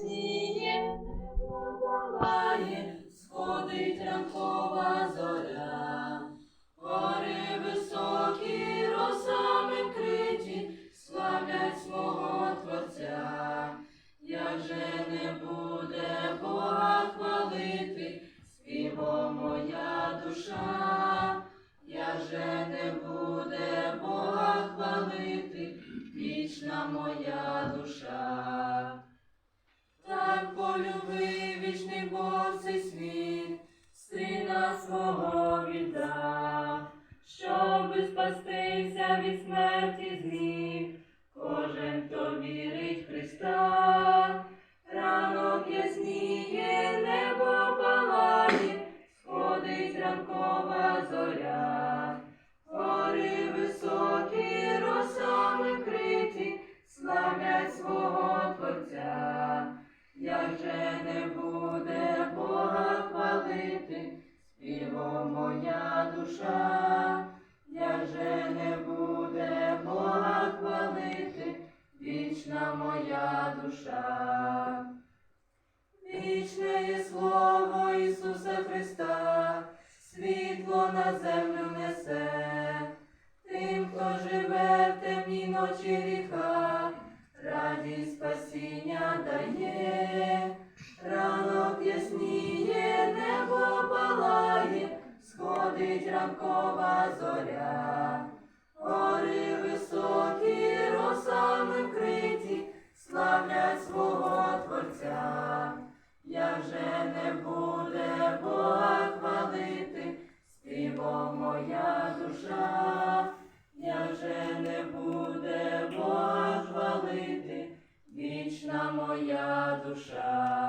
Сіє палає, сходить ранкова зоря, гори високі росами вкриті, славлять свого Творця, як же не буде Бога хвалити, співо моя душа, як же не буде Бога хвалити, вічна моя душа. Цей світ, сина свого віддав, щоби спастися від смерті злів, кожен, хто вірить в Христа, ранок ясніє, небо палає, сходить ранкова моя душа, як же не буде Бога хвалити, вічна моя душа. Вічне є слово Ісуса Христа, світло на землю несе, тим, хто живе в темній ночі гріха, радість спасіння дає, сходить ранкова зоря, гори високі росами вкриті, славлять свого Творця. Як же не буде Бога хвалити, співо моя душа, як же не буде Бога хвалити, вічна моя душа.